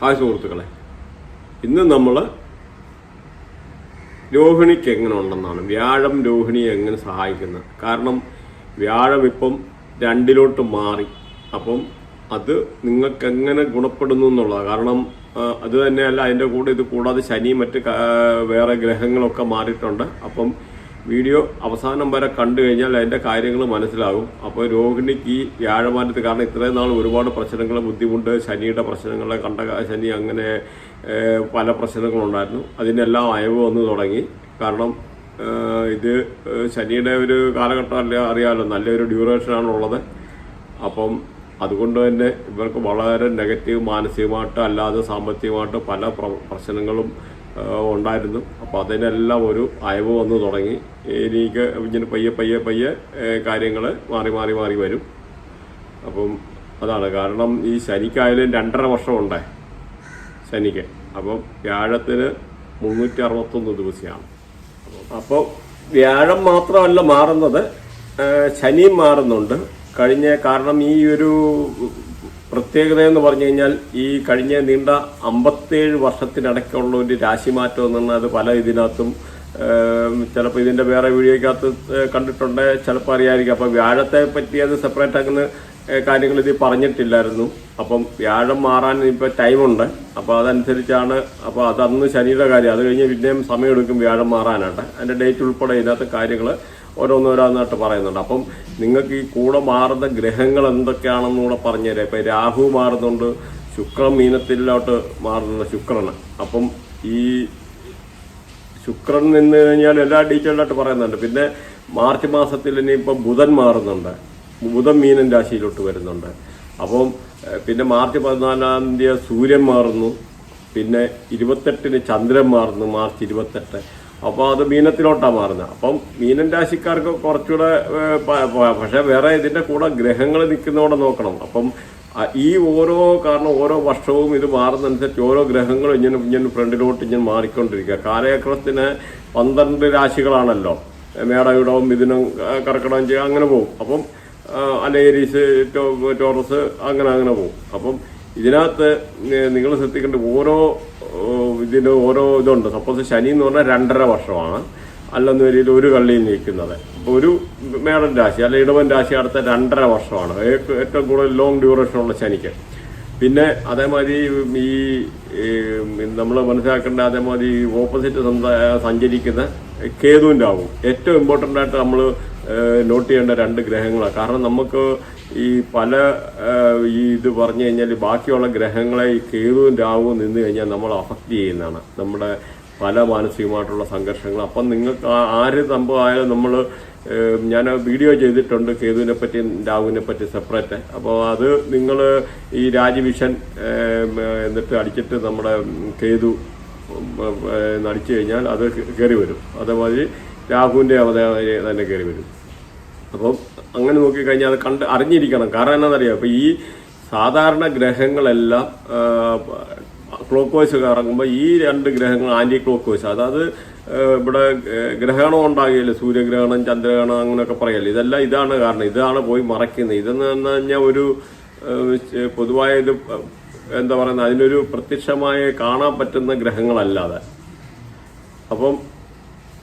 Hi സുഹൃത്തുക്കളെ ഇന്ന് നമ്മൾ രോഹിണിക്ക് എങ്ങനെ ഉണ്ടെന്നാണ്. വ്യാഴം രോഹിണിയെ എങ്ങനെ സഹായിക്കുന്നത്. കാരണം വ്യാഴം ഇപ്പം രണ്ടിലോട്ട് മാറി. അപ്പം അത് നിങ്ങൾക്ക് എങ്ങനെ ഗുണപ്പെടുന്നു എന്നുള്ളത് കാരണം അത് തന്നെയല്ല അതിന്റെ കൂടെ ഇത് കൂടാതെ ശനി മറ്റ് വേറെ ഗ്രഹങ്ങളൊക്കെ മാറിയിട്ടുണ്ട്. അപ്പം വീഡിയോ അവസാനം വരെ കണ്ടു കഴിഞ്ഞാൽ അതിന്റെ കാര്യങ്ങൾ മനസ്സിലാകും. അപ്പോൾ രോഹിണിക്ക് ഈ വ്യാഴമാനത്ത് കാരണം ഇത്രയും നാൾ ഒരുപാട് പ്രശ്നങ്ങൾ ബുദ്ധിമുട്ട് ശനിയുടെ പ്രശ്നങ്ങൾ കണ്ട ശനി അങ്ങനെ പല പ്രശ്നങ്ങളുണ്ടായിരുന്നു അതിനെല്ലാം അയവ് വന്ന് തുടങ്ങി. കാരണം ഇത് ശനിയുടെ ഒരു കാലഘട്ടം അല്ല അറിയാമല്ലോ നല്ലൊരു ഡ്യൂറേഷനാണുള്ളത് അപ്പം അതുകൊണ്ട് തന്നെ ഇവർക്ക് വളരെ നെഗറ്റീവ് മാനസികമായിട്ട് അല്ലാതെ സാമ്പത്തികമായിട്ട് പല പ്രശ്നങ്ങളും ഉണ്ടായിരുന്നു. അപ്പോൾ അതിനെല്ലാം ഒരു അയവ് വന്നു തുടങ്ങി. എനിക്ക് ഇങ്ങനെ പയ്യെ പയ്യെ പയ്യെ കാര്യങ്ങൾ മാറി മാറി മാറി വരും. അപ്പം അതാണ് കാരണം ഈ ശനിക്കായാലും രണ്ടര വർഷമുണ്ടേ ശനിക്ക്. അപ്പം വ്യാഴത്തിന് മുന്നൂറ്റി അറുപത്തൊന്ന് ദിവസമാണ് അപ്പോൾ വ്യാഴം മാത്രമല്ല മാറുന്നത്. ശനിയും മാറുന്നുണ്ട്. കഴിഞ്ഞ കാരണം ഈ ഒരു പ്രത്യേകത എന്ന് പറഞ്ഞു കഴിഞ്ഞാൽ ഈ കഴിഞ്ഞ നീണ്ട അമ്പത്തേഴ് വർഷത്തിനടക്കമുള്ള ഒരു രാശിമാറ്റം എന്ന് പറഞ്ഞാൽ അത് പല ഇതിനകത്തും ചിലപ്പോൾ ഇതിന്റെ വേറെ വീഡിയോയ്ക്കകത്ത് കണ്ടിട്ടുണ്ട്. ചിലപ്പോൾ അറിയായിരിക്കും. അപ്പോൾ വ്യാഴത്തെ പറ്റി അത് സെപ്പറേറ്റ് അങ്ങനെ കാര്യങ്ങൾ ഇത് പറഞ്ഞിട്ടില്ലായിരുന്നു. അപ്പം വ്യാഴം മാറാൻ ഇപ്പോൾ ടൈമുണ്ട് അപ്പോൾ അതനുസരിച്ചാണ് അപ്പോൾ അതന്ന് ശനിയുടെ കാര്യം. അത് കഴിഞ്ഞ് പിന്നെയും സമയമെടുക്കും വ്യാഴം മാറാനായിട്ട്. അതിന്റെ ഡേറ്റ് ഉൾപ്പെടെ ഇതിനകത്ത് കാര്യങ്ങൾ ഓരോന്നോരോന്നായിട്ട് പറയുന്നുണ്ട്. അപ്പം നിങ്ങൾക്ക് ഈ കൂടെ മാറുന്ന ഗ്രഹങ്ങൾ എന്തൊക്കെയാണെന്ന് കൂടെ പറഞ്ഞുതരാം. ഇപ്പം രാഹു മാറുന്നുണ്ട് ശുക്രൻ മീനത്തിലോട്ട് മാറുന്നുണ്ട് ശുക്രന്. അപ്പം ഈ ശുക്രൻ നിന്ന് കഴിഞ്ഞാൽ എല്ലാ ഡീറ്റെയിലായിട്ട് പറയുന്നുണ്ട്. പിന്നെ മാർച്ച് മാസത്തിൽ ഇനി ഇനിയിപ്പം ബുധൻ മാറുന്നുണ്ട്. ബുധൻ മീനൻ രാശിയിലോട്ട് വരുന്നുണ്ട്. അപ്പം പിന്നെ മാർച്ച് പതിനാലാം തീയതി സൂര്യൻ മാറുന്നു. പിന്നെ ഇരുപത്തെട്ടിന് ചന്ദ്രൻ മാറുന്നു മാർച്ച് ഇരുപത്തെട്ട്. അപ്പോൾ അത് മീനത്തിലോട്ടാണ് മാറുന്നത് അപ്പം മീനൻ രാശിക്കാർക്ക് കുറച്ചുകൂടെ പക്ഷേ വേറെ ഇതിന്റെ കൂടെ ഗ്രഹങ്ങൾ നിൽക്കുന്നതോടെ നോക്കണം. അപ്പം ഈ ഓരോ കാരണം ഓരോ വർഷവും ഇത് മാറുന്നതനുസരിച്ച് ഓരോ ഗ്രഹങ്ങളും ഇങ്ങനെ ഇങ്ങനെ ഫ്രണ്ടിലോട്ട് ഇങ്ങനെ മാറിക്കൊണ്ടിരിക്കുക. കാലചക്രത്തിന് പന്ത്രണ്ട് രാശികളാണല്ലോ. മേടയുടവും മിഥുനം കർക്കിടകം ചെയ്യുക അങ്ങനെ പോകും. അപ്പം അലേരീസ് ടോറസ് അങ്ങനെ അങ്ങനെ പോകും. അപ്പം ഇതിനകത്ത് നിങ്ങൾ ശ്രദ്ധിക്കേണ്ട ഓരോ ഇതിന് ഓരോ ഇതുണ്ട്. സപ്പോസ് ശനി എന്ന് പറഞ്ഞാൽ രണ്ടര വർഷമാണ്. അല്ലെന്ന് വരിയിൽ ഒരു കള്ളിയിൽ നിൽക്കുന്നത് അപ്പോൾ ഒരു മേടൻ രാശി അല്ലെ ഇടവൻ രാശി അടുത്ത രണ്ടര വർഷമാണ്. ഏറ്റവും കൂടുതൽ ലോങ് ഡ്യൂറേഷൻ ഉള്ള ശനിക്ക്. പിന്നെ അതേമാതിരി ഈ നമ്മൾ മനസ്സിലാക്കേണ്ട അതേമാതിരി ഓപ്പോസിറ്റ് സഞ്ചരിക്കുന്ന കേതുവിന്റെ ആവും. ഏറ്റവും ഇമ്പോർട്ടന്റ് ആയിട്ട് നമ്മൾ നോട്ട് ചെയ്യേണ്ട രണ്ട് ഗ്രഹങ്ങളാണ് കാരണം നമുക്ക് ഈ പല ഈ ഇത് പറഞ്ഞു കഴിഞ്ഞാൽ ബാക്കിയുള്ള ഗ്രഹങ്ങളെ ഈ കേതുവും രാവും നിന്ന് കഴിഞ്ഞാൽ നമ്മൾ അഫക്റ്റ് ചെയ്യുന്നതാണ്. നമ്മുടെ പല മാനസികമായിട്ടുള്ള സംഘർഷങ്ങൾ അപ്പം നിങ്ങൾക്ക് ആര് സംഭവമായാലും നമ്മൾ ഞാൻ വീഡിയോ ചെയ്തിട്ടുണ്ട് കേതുവിനെ പറ്റി രാഹുവിനെ പറ്റി സെപ്പറേറ്റ് അപ്പോൾ അത് നിങ്ങൾ ഈ രാജവിഷൻ എന്നിട്ട് അടിച്ചിട്ട് നമ്മുടെ കേതു അടിച്ചു കഴിഞ്ഞാൽ അത് കയറി വരും. അതേമാതിരി രാഹുവിന്റെ അവതാരം തന്നെ കയറി വരും. അപ്പം അങ്ങനെ നോക്കിക്കഴിഞ്ഞാൽ അത് കണ്ട് അറിഞ്ഞിരിക്കണം. കാരണം എന്താണെന്നറിയാം? ഇപ്പം ഈ സാധാരണ ഗ്രഹങ്ങളെല്ലാം ക്ലോക്ക് വൈസ് കറങ്ങുമ്പോൾ ഈ രണ്ട് ഗ്രഹങ്ങൾ ആന്റി ക്ലോക്ക് വൈസ്. അതായത് ഇവിടെ ഗ്രഹണം ഉണ്ടാകില്ല? സൂര്യഗ്രഹണം ചന്ദ്രഗ്രഹണം അങ്ങനെയൊക്കെ പറയല്ലേ? ഇതെല്ലാം ഇതാണ് കാരണം. ഇതാണ് പോയി മറയ്ക്കുന്നത്. ഇതെന്ന് പറഞ്ഞു കഴിഞ്ഞാൽ ഒരു പൊതുവായ ഇത് എന്താ പറയുന്നത്? അതിനൊരു പ്രത്യക്ഷമായി കാണാൻ പറ്റുന്ന ഗ്രഹങ്ങളല്ലാതെ. അപ്പം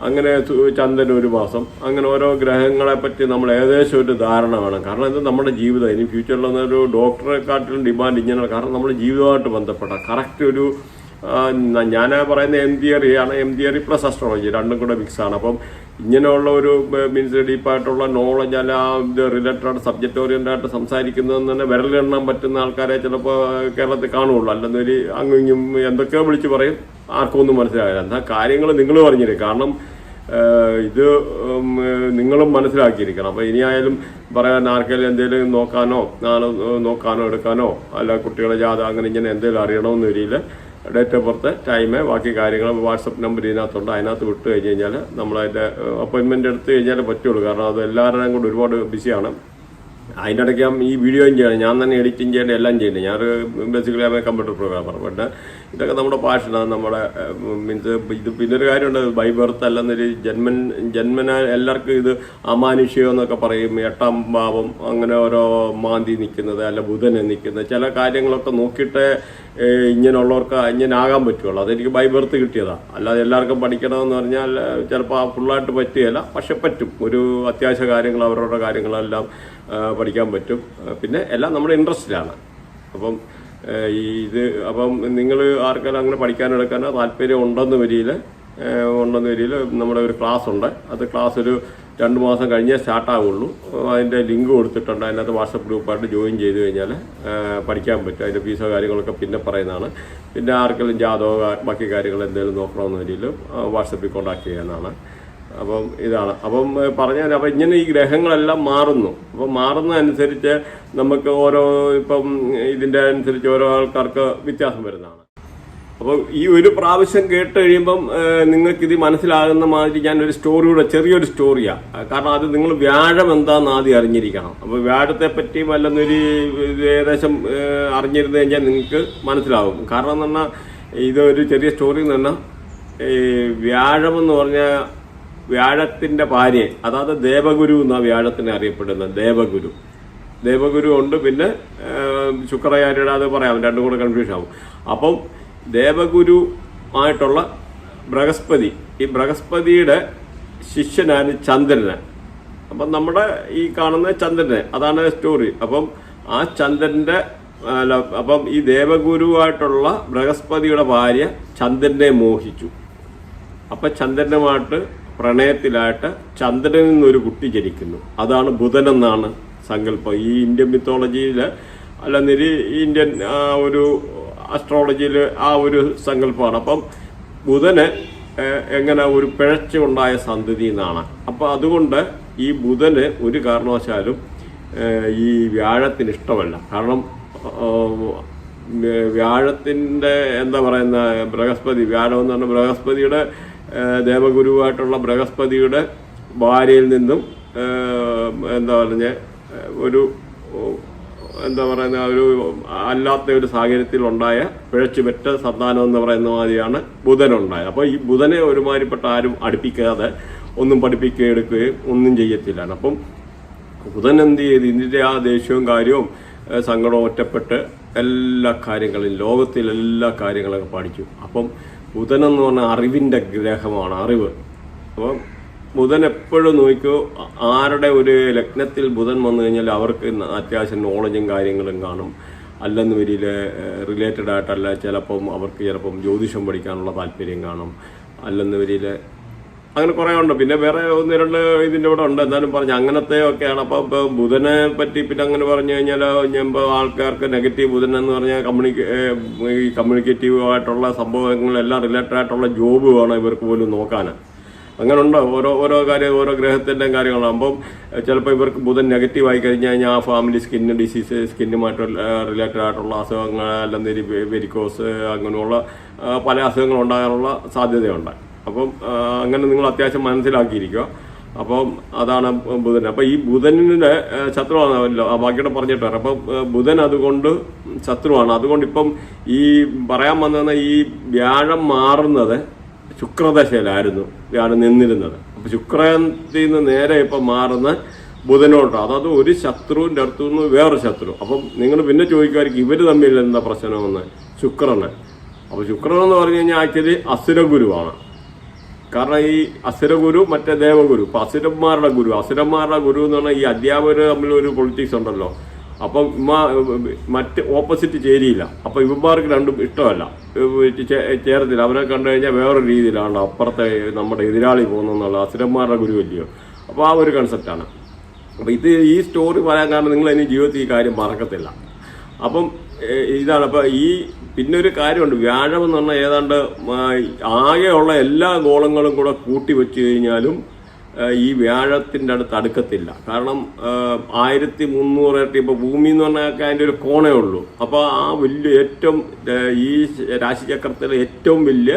അങ്ങനെ ചന്ദ്രൻ ഒരു മാസം. അങ്ങനെ ഓരോ ഗ്രഹങ്ങളെ പറ്റി നമ്മൾ ഏകദേശം ഒരു ധാരണ വേണം. കാരണം ഇത് നമ്മുടെ ജീവിതം. ഇനി ഫ്യൂച്ചറിൽ ഒരു ഡോക്ടറെക്കാട്ടിലും ഡിമാൻഡ് ഇങ്ങനെ കാരണം നമ്മുടെ ജീവിതമായിട്ട് ബന്ധപ്പെട്ട കറക്റ്റ് ഒരു ഞാൻ പറയുന്ന എം തിയറി ആണ്. എം തിയറി പ്ലസ് അസ്ട്രോളജി രണ്ടും കൂടെ ആണ്. അപ്പം ഇങ്ങനെയുള്ള ഒരു മീൻസ് ഡീപ്പായിട്ടുള്ള നോളജ് അല്ല ഇത് റിലേറ്റഡ് സബ്ജക്റ്റ് ഓറിയന്റ് ആയിട്ട് സംസാരിക്കുന്നതെന്ന് തന്നെ വിരലെണ്ണാൻ പറ്റുന്ന ആൾക്കാരെ ചിലപ്പോൾ കേരളത്തിൽ കാണുള്ളൂ അല്ലെന്നൊരു അങ്ങും ഇങ്ങും എന്തൊക്കെയോ വിളിച്ച് പറയും. ആർക്കും ഒന്നും മനസ്സിലാകില്ല എന്നാൽ കാര്യങ്ങൾ നിങ്ങൾ പറഞ്ഞിരും കാരണം ഇത് നിങ്ങളും മനസ്സിലാക്കിയിരിക്കണം. അപ്പോൾ ഇനിയായാലും പറയാൻ ആർക്കെങ്കിലും എന്തെങ്കിലും നോക്കാനോ നോക്കാനോ എടുക്കാനോ അല്ല കുട്ടികളെ ജാഥ അങ്ങനെ ഇങ്ങനെ എന്തെങ്കിലും അറിയണമെന്ന് വരില്ല ഡേറ്റ് ഓഫ് ബർത്ത് ടൈം ബാക്കി കാര്യങ്ങൾ വാട്സപ്പ് നമ്പർ ഇതിനകത്തുണ്ട്. അതിനകത്ത് വിട്ട് കഴിഞ്ഞ് കഴിഞ്ഞാൽ നമ്മളതിന്റെ അപ്പോയിൻമെന്റ് എടുത്ത് കഴിഞ്ഞാൽ പറ്റുള്ളൂ. കാരണം അത് എല്ലാവരുടെയും കൂടെ ഒരുപാട് ബിസിയാണ്. അതിന്റെ ഇടയ്ക്ക് ഈ വീഡിയോയും ചെയ്യണം ഞാൻ തന്നെ എഡിറ്റിംഗ് ചെയ്യേണ്ട എല്ലാം ചെയ്യുന്നത് ഞാനൊരു ബേസിക്കലി കമ്പ്യൂട്ടർ പ്രോഗ്രാമർ ബട്ട് ഇതൊക്കെ നമ്മുടെ പാഷനാണ് നമ്മുടെ മീൻസ് ഇത് പിന്നൊരു കാര്യമുണ്ട് ബൈ ബർത്ത് അല്ലെന്നൊരു ജന്മൻ ജന്മന എല്ലാവർക്കും ഇത് അമാനുഷ്യം എന്നൊക്കെ പറയും എട്ടാം ഭാവം അങ്ങനെ ഓരോ മാന്തി നിൽക്കുന്നത് അല്ല ബുധനെ നിൽക്കുന്നത് ചില കാര്യങ്ങളൊക്കെ നോക്കിയിട്ട് ഇങ്ങനെയുള്ളവർക്ക് ഇങ്ങനാകാൻ പറ്റുള്ളൂ. അതെനിക്ക് ബൈ ബർത്ത് കിട്ടിയതാണ് അല്ലാതെ എല്ലാവർക്കും പഠിക്കണമെന്ന് പറഞ്ഞാൽ ചിലപ്പോൾ ഫുള്ളായിട്ട് പറ്റുകയില്ല. പക്ഷെ പറ്റും. ഒരു അത്യാവശ്യ കാര്യങ്ങൾ അവരുടെ കാര്യങ്ങളെല്ലാം പഠിക്കാൻ പറ്റും. പിന്നെ എല്ലാം നമ്മുടെ ഇൻട്രസ്റ്റിലാണ് അപ്പം ഇത് അപ്പം നിങ്ങൾ ആർക്കെല്ലാം അങ്ങനെ പഠിക്കാനെടുക്കാനോ താല്പര്യം ഉണ്ടെന്ന് വരിയിൽ ഉണ്ടെന്ന് വരിയിൽ നമ്മുടെ ഒരു ക്ലാസ് ഉണ്ട്. അത് ക്ലാസ് ഒരു രണ്ട് മാസം കഴിഞ്ഞേ സ്റ്റാർട്ടാവുള്ളൂ അതിന്റെ ലിങ്ക് കൊടുത്തിട്ടുണ്ട്. അതിനകത്ത് വാട്സപ്പ് ഗ്രൂപ്പായിട്ട് ജോയിൻ ചെയ്ത് കഴിഞ്ഞാൽ പഠിക്കാൻ പറ്റും. അതിന്റെ ഫീസോ കാര്യങ്ങളൊക്കെ പിന്നെ പറയുന്നതാണ്. പിന്നെ ആർക്കെങ്കിലും ജാതകോ ബാക്കി കാര്യങ്ങൾ എന്തെങ്കിലും നോക്കണമെന്ന് വരിയിൽ വാട്സപ്പിൽ കോൺടാക്ട് ചെയ്യാനാണ്. അപ്പം ഇതാണ്. അപ്പം പറഞ്ഞാൽ അപ്പം ഇങ്ങനെ ഈ ഗ്രഹങ്ങളെല്ലാം മാറുന്നു. അപ്പം മാറുന്നതനുസരിച്ച് നമുക്ക് ഓരോ ഇപ്പം ഇതിന്റെ അനുസരിച്ച് ഓരോ ആൾക്കാർക്ക് വ്യത്യാസം വരുന്നതാണ്. അപ്പോൾ ഈ ഒരു പ്രാവശ്യം കേട്ട് കഴിയുമ്പം നിങ്ങൾക്കിത് മനസ്സിലാകുന്ന മാതിരി ഞാൻ ഒരു സ്റ്റോറിയുടെ ചെറിയൊരു സ്റ്റോറിയാണ് കാരണം അത് നിങ്ങൾ വ്യാഴം എന്താണെന്ന് ആദ്യം അറിഞ്ഞിരിക്കണം. അപ്പോൾ വ്യാഴത്തെ പറ്റി വല്ലെന്നൊരു ഏകദേശം അറിഞ്ഞിരുന്നു കഴിഞ്ഞാൽ നിങ്ങൾക്ക് മനസ്സിലാവും. കാരണം എന്ന് പറഞ്ഞാൽ ഇതൊരു ചെറിയ സ്റ്റോറി എന്ന് പറഞ്ഞാൽ വ്യാഴം എന്ന് പറഞ്ഞാൽ വ്യാഴത്തിന്റെ ഭാര്യ അതായത് ദേവഗുരു എന്നാണ് വ്യാഴത്തിനെ അറിയപ്പെടുന്നത് ദേവഗുരു. ദേവഗുരു ഉണ്ട് പിന്നെ ഏഹ്, ശുക്രാചാര്യയുടെ അത് പറയാം രണ്ടും കൂടെ കൺഫ്യൂഷൻ ആവും. അപ്പം ദേവഗുരു ആയിട്ടുള്ള ബൃഹസ്പതി ഈ ബൃഹസ്പതിയുടെ ശിഷ്യനാണ് ചന്ദ്രന്. അപ്പം നമ്മുടെ ഈ കാണുന്ന ചന്ദ്രനെ അതാണ് സ്റ്റോറി അപ്പം ആ ചന്ദ്രന്റെ അല്ല, അപ്പം ഈ ദേവഗുരുവായിട്ടുള്ള ബൃഹസ്പതിയുടെ ഭാര്യ ചന്ദ്രനെ മോഹിച്ചു. അപ്പൊ ചന്ദ്രനുമായിട്ട് പ്രണയത്തിലായിട്ട് ചന്ദ്രനിൽ നിന്നൊരു കുട്ടി ജനിക്കുന്നു. അതാണ് ബുധൻ എന്നാണ് സങ്കല്പം. ഈ ഇന്ത്യൻ മിത്തോളജിയിൽ അല്ലെന്നൊരു ഇന്ത്യൻ ഒരു അസ്ട്രോളജിയിൽ ആ ഒരു സങ്കല്പമാണ്. അപ്പം ബുധന് എങ്ങനെ ഒരു പിഴച്ച ഉണ്ടായ സന്തതി എന്നാണ്. അപ്പം അതുകൊണ്ട് ഈ ബുധന് ഒരു കാരണവശാലും ഈ വ്യാഴത്തിന് ഇഷ്ടമല്ല. കാരണം വ്യാഴത്തിന്റെ എന്താ പറയുന്ന ബൃഹസ്പതി വ്യാഴം എന്ന് പറഞ്ഞാൽ ബൃഹസ്പതിയുടെ ദേവഗുരുവായിട്ടുള്ള ബൃഹസ്പതിയുടെ ഭാര്യയിൽ നിന്നും എന്താ പറഞ്ഞ ഒരു എന്താ പറയുന്ന ഒരു അല്ലാത്ത ഒരു സാഹചര്യത്തിൽ ഉണ്ടായ പിഴച്ചുപെറ്റ സന്താനം എന്ന് പറയുന്ന മാതിരിയാണ് ബുധനുണ്ടായത്. അപ്പോൾ ഈ ബുധനെ ഒരുമാതിരിപ്പെട്ട ആരും അടുപ്പിക്കാതെ ഒന്നും പഠിപ്പിക്കുകയും എടുക്കുകയും ഒന്നും ചെയ്യത്തില്ല അപ്പം ബുധൻ എന്ത് ചെയ്ത്? ഇതിന്റെ ആ ദേഷ്യവും കാര്യവും സങ്കടവും ഒറ്റപ്പെട്ട് എല്ലാ കാര്യങ്ങളും ലോകത്തിലെല്ലാ കാര്യങ്ങളൊക്കെ പഠിച്ചു. അപ്പം ബുധൻ എന്ന് പറഞ്ഞാൽ അറിവിന്റെ ഗ്രഹമാണ് അറിവ്. അപ്പം ബുധൻ എപ്പോഴും നോക്കിയോ ആരുടെ ഒരു ലഗ്നത്തിൽ ബുധൻ വന്നു കഴിഞ്ഞാൽ അവർക്ക് അത്യാവശ്യം നോളജും കാര്യങ്ങളും കാണും. അല്ലെന്ന് വരിയിൽ റിലേറ്റഡ് ആയിട്ടല്ല ചിലപ്പം അവർക്ക് ചിലപ്പം ജ്യോതിഷം പഠിക്കാനുള്ള താല്പര്യം കാണും. അല്ലെന്ന് വരിയിൽ അങ്ങനെ കുറേ ഉണ്ട്. പിന്നെ വേറെ ഒന്ന് രണ്ട് ഇതിന്റെ കൂടെ ഉണ്ട്. എന്നാലും പറഞ്ഞു അങ്ങനത്തെ ഒക്കെയാണ്. അപ്പോൾ ബുധനെ പറ്റി പിന്നെ അങ്ങനെ പറഞ്ഞു കഴിഞ്ഞാൽ ഇപ്പോൾ ആൾക്കാർക്ക് നെഗറ്റീവ് ബുധൻ എന്ന് പറഞ്ഞാൽ കമ്മ്യൂണിക്കേ ഈ കമ്മ്യൂണിക്കേറ്റീവ് ആയിട്ടുള്ള സംഭവങ്ങളെല്ലാം റിലേറ്റഡ് ആയിട്ടുള്ള ജോബ് വേണം ഇവർക്ക് പോലും നോക്കാൻ. അങ്ങനെ ഉണ്ട്. ഓരോ ഓരോ കാര്യം ഓരോ ഗ്രഹത്തിന്റെയും കാര്യങ്ങളാകുമ്പം ചിലപ്പോൾ ഇവർക്ക് ബുധൻ നെഗറ്റീവ് ആയി കഴിഞ്ഞു കഴിഞ്ഞാൽ ആ ഫാമിലി സ്കിന്ന് ഡിസീസ് സ്കിന്നുമായിട്ട് റിലേറ്റഡ് ആയിട്ടുള്ള അസുഖങ്ങൾ അല്ലെങ്കിൽ വെരിക്കോസ് അങ്ങനെയുള്ള പല അസുഖങ്ങൾ ഉണ്ടാകാനുള്ള സാധ്യതയുണ്ട്. അപ്പം അങ്ങനെ നിങ്ങൾ അത്യാവശ്യം മനസ്സിലാക്കിയിരിക്കുക. അപ്പം അതാണ് ബുധൻ. അപ്പം ഈ ബുധനിന്റെ ശത്രുവാണല്ലോ ആ ബാക്കിയുടെ പറഞ്ഞിട്ട് വരാം അപ്പം ബുധൻ അതുകൊണ്ട് ശത്രുവാണ്. അതുകൊണ്ട് ഇപ്പം ഈ പറയാൻ വന്ന ഈ വ്യാഴം മാറുന്നത് ശുക്രദശയിലായിരുന്നു. വ്യാഴം നിന്നിരുന്നത്. അപ്പം ശുക്രത്തിൽ നിന്ന് നേരെ ഇപ്പം മാറുന്ന ബുധനോട്ടോ അതായത് ഒരു ശത്രുവിന്റെ അടുത്തു നിന്ന് വേറൊരു ശത്രു. അപ്പം നിങ്ങൾ പിന്നെ ചോദിക്കുമായിരിക്കും ഇവർ തമ്മിൽ എന്താ പ്രശ്നമെന്ന്? ശുക്രന്. അപ്പോൾ ശുക്രൻ എന്ന് പറഞ്ഞു കഴിഞ്ഞാൽ ആക്ച്വലി അസുരഗുരുവാണ്. കാരണം ഈ അസുരഗുരു മറ്റേ ദേവഗുരു ഇപ്പൊ അസുരന്മാരുടെ ഗുരു. അസുരന്മാരുടെ ഗുരു എന്ന് പറഞ്ഞാൽ ഈ അധ്യാപകർ തമ്മിൽ ഒരു പൊളിറ്റിക്സ് ഉണ്ടല്ലോ. അപ്പം മറ്റ് ഓപ്പോസിറ്റ് ചേരിയില്ല. അപ്പൊ ഇവന്മാർക്ക് രണ്ടും ഇഷ്ടമല്ല. ചേർത്തില്ല അവരെ കണ്ടു കഴിഞ്ഞാൽ വേറൊരു രീതിയിലാണ് അപ്പുറത്തെ നമ്മുടെ എതിരാളി പോകുന്നുള്ള അസുരന്മാരുടെ ഗുരു വലിയോ അപ്പോൾ ആ ഒരു കൺസെപ്റ്റാണ് അപ്പൊ ഇത് ഈ സ്റ്റോറി പറയാൻ കാരണം നിങ്ങൾ ഇനി ജീവിതത്തിൽ ഈ കാര്യം മറക്കത്തില്ല. അപ്പം ഇതാണ്. അപ്പോൾ ഈ പിന്നെ ഒരു കാര്യമുണ്ട്. വ്യാഴം എന്ന് പറഞ്ഞാൽ ഏതാണ്ട് ആകെയുള്ള എല്ലാ ഗോളങ്ങളും കൂടെ കൂട്ടി വെച്ച് കഴിഞ്ഞാലും ഈ വ്യാഴത്തിന്റെ അടുത്ത് അടുക്കത്തില്ല. കാരണം ആയിരത്തി മുന്നൂറ് ഇരട്ടി ഇപ്പൊ ഭൂമി എന്ന് പറഞ്ഞാൽ അതിന്റെ ഒരു കോണേ ഉള്ളൂ. അപ്പോൾ ആ വലിയ ഏറ്റവും ഈ രാശിചക്രത്തിലെ ഏറ്റവും വലിയ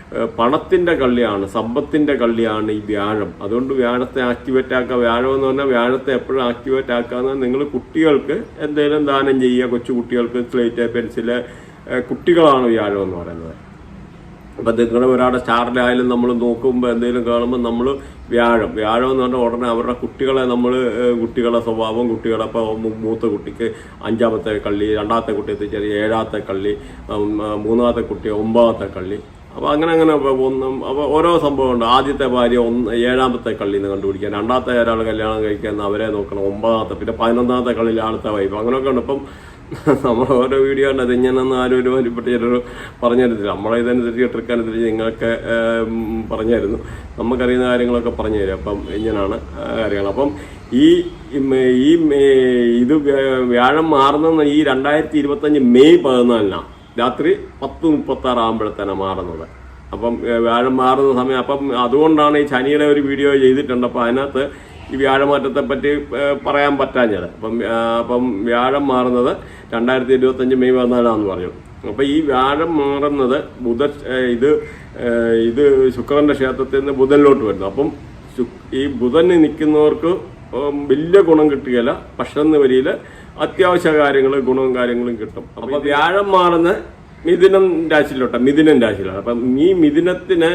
ഏഹ്, പണത്തിന്റെ കള്ളിയാണ് സമ്പത്തിന്റെ കള്ളിയാണ് ഈ വ്യാഴം. അതുകൊണ്ട് വ്യാഴത്തെ ആക്ടിവേറ്റ് ആക്കുക. വ്യാഴം എന്ന് പറഞ്ഞാൽ വ്യാഴത്തെ എപ്പോഴും ആക്ടിവേറ്റ് ആക്കാന്ന് നിങ്ങൾ കുട്ടികൾക്ക് എന്തെങ്കിലും ദാനം ചെയ്യുക. കൊച്ചു കുട്ടികൾക്ക് സ്ലേറ്റ് പെൻസിൽ കുട്ടികളാണ് വ്യാഴം എന്ന് പറയുന്നത്. അപ്പം നിങ്ങളുടെ ഒരാളുടെ സ്റ്റാറിലായാലും നമ്മൾ നോക്കുമ്പോൾ എന്തെങ്കിലും കാണുമ്പോൾ നമ്മൾ വ്യാഴം. വ്യാഴം എന്ന് പറഞ്ഞാൽ ഉടനെ അവരുടെ കുട്ടികളെ നമ്മൾ കുട്ടികളുടെ സ്വഭാവം കുട്ടികളെ ഇപ്പോൾ മൂത്ത കുട്ടിക്ക് അഞ്ചാമത്തെ കള്ളി രണ്ടാമത്തെ കുട്ടി ചെറിയ ഏഴാമത്തെ കള്ളി മൂന്നാമത്തെ കുട്ടി ഒമ്പതാമത്തെ കള്ളി. അപ്പോൾ അങ്ങനെ അങ്ങനെ ഒന്നും അപ്പോൾ ഓരോ സംഭവമുണ്ട്. ആദ്യത്തെ ഭാര്യ ഒന്ന് ഏഴാമത്തെ കള്ളിന്ന് കണ്ടുപിടിക്കാൻ. രണ്ടാമത്തെ ഒരാൾ കല്യാണം കഴിക്കാൻ അവരെ നോക്കണം. ഒമ്പതാമത്തെ പിന്നെ പതിനൊന്നാമത്തെ കള്ളിയിൽ ആളത്തെ വൈഫ് അങ്ങനെയൊക്കെ ഉണ്ട്. ഇപ്പം നമ്മൾ ഓരോ വീഡിയോ ഉണ്ട് അത് ഇങ്ങനെയൊന്നും ആരും ഒരു വലിയപ്പെട്ട ചിലർ പറഞ്ഞു തരത്തില്ല. നമ്മളെ ഇതനുസരിച്ച് ട്രിക്കനുസരിച്ച് നിങ്ങളൊക്കെ പറഞ്ഞു നമുക്കറിയുന്ന കാര്യങ്ങളൊക്കെ പറഞ്ഞു തരും. അപ്പം ഇങ്ങനെയാണ് കാര്യങ്ങൾ. അപ്പം ഈ ഈ ഇത് വ്യ- വ്യാഴം മാറുന്ന ഈ രണ്ടായിരത്തി ഇരുപത്തഞ്ച് മെയ് പതിനാലിനാണ് രാത്രി പത്ത് മുപ്പത്തി ആറ് ആകുമ്പോഴത്തേനാണ് മാറുന്നത്. അപ്പം വ്യാഴം മാറുന്ന സമയം അപ്പം അതുകൊണ്ടാണ് ഈ ശനിയുടെ ഒരു വീഡിയോ ചെയ്തിട്ടുണ്ട്. അപ്പം അതിനകത്ത് ഈ വ്യാഴമാറ്റത്തെ പറ്റി പറയാൻ പറ്റാഞ്ഞത്. അപ്പം അപ്പം വ്യാഴം മാറുന്നത് രണ്ടായിരത്തി ഇരുപത്തഞ്ച് മെയ് പതിനാലാന്ന് പറഞ്ഞു. അപ്പം ഈ വ്യാഴം മാറുന്നത് ബുധ ഇത് ഇത് ശുക്രന്റെ ക്ഷേത്രത്തിൽ നിന്ന് ബുധനിലോട്ട് വരുന്നു. അപ്പം ഈ ബുധന് നിൽക്കുന്നവർക്ക് വലിയ ഗുണം കിട്ടുകയില്ല. പക്ഷെ എന്ന് വരിയിൽ അത്യാവശ്യ കാര്യങ്ങൾ ഗുണവും കാര്യങ്ങളും കിട്ടും. അപ്പൊ വ്യാഴം മാറുന്ന മിഥുനം രാശിയിലോട്ടെ. മിഥുനം രാശിയിലാണ്. അപ്പം ഈ മിഥുനത്തിന്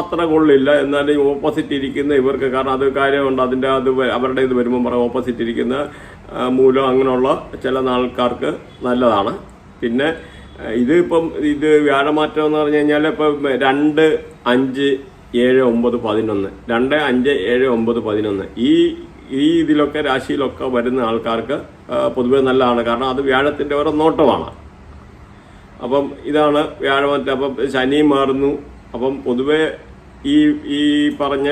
അത്ര കൊള്ളില്ല. എന്നാലും ഓപ്പോസിറ്റ് ഇരിക്കുന്ന ഇവർക്ക് കാരണം അത് കാര്യമുണ്ട്. അതിന്റെ അത് അവരുടെ ഇത് വരുമ്പോൾ പറയാം ഓപ്പോസിറ്റ് ഇരിക്കുന്ന മൂലം അങ്ങനെയുള്ള ചില ആൾക്കാർക്ക് നല്ലതാണ്. പിന്നെ ഇത് ഇപ്പം ഇത് വ്യാഴമാറ്റം എന്ന് പറഞ്ഞു കഴിഞ്ഞാൽ ഇപ്പം രണ്ട് അഞ്ച് ഏഴ് ഒമ്പത് പതിനൊന്ന്. രണ്ട് അഞ്ച് ഏഴ് ഒമ്പത് പതിനൊന്ന്. ഈ ഈ ഇതിലൊക്കെ രാശിയിലൊക്കെ വരുന്ന ആൾക്കാർക്ക് പൊതുവേ നല്ലതാണ്. കാരണം അത് വ്യാഴത്തിന്റെ ഓരോ നോട്ടമാണ്. അപ്പം ഇതാണ് വ്യാഴമറ്റ. അപ്പം ശനി മാറുന്നു. അപ്പം പൊതുവെ ഈ ഈ പറഞ്ഞ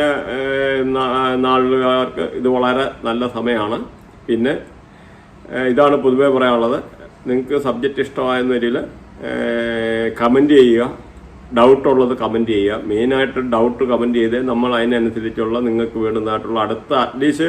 നാളുകാർക്ക് ഇത് വളരെ നല്ല സമയമാണ്. പിന്നെ ഇതാണ് പൊതുവേ പറയാനുള്ളത്. നിങ്ങൾക്ക് സബ്ജക്റ്റ് ഇഷ്ടമായെന്ന വരിയിൽ കമന്റ് ചെയ്യുക. ഡൗട്ട് ഉള്ളത് കമന്റ് ചെയ്യുക. മെയിനായിട്ട് ഡൗട്ട് കമന്റ് ചെയ്ത് നമ്മൾ അതിനനുസരിച്ചുള്ള നിങ്ങൾക്ക് വേണ്ടുന്നതായിട്ടുള്ള അടുത്ത അറ്റ്ലീസ്റ്റ്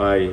ബൈ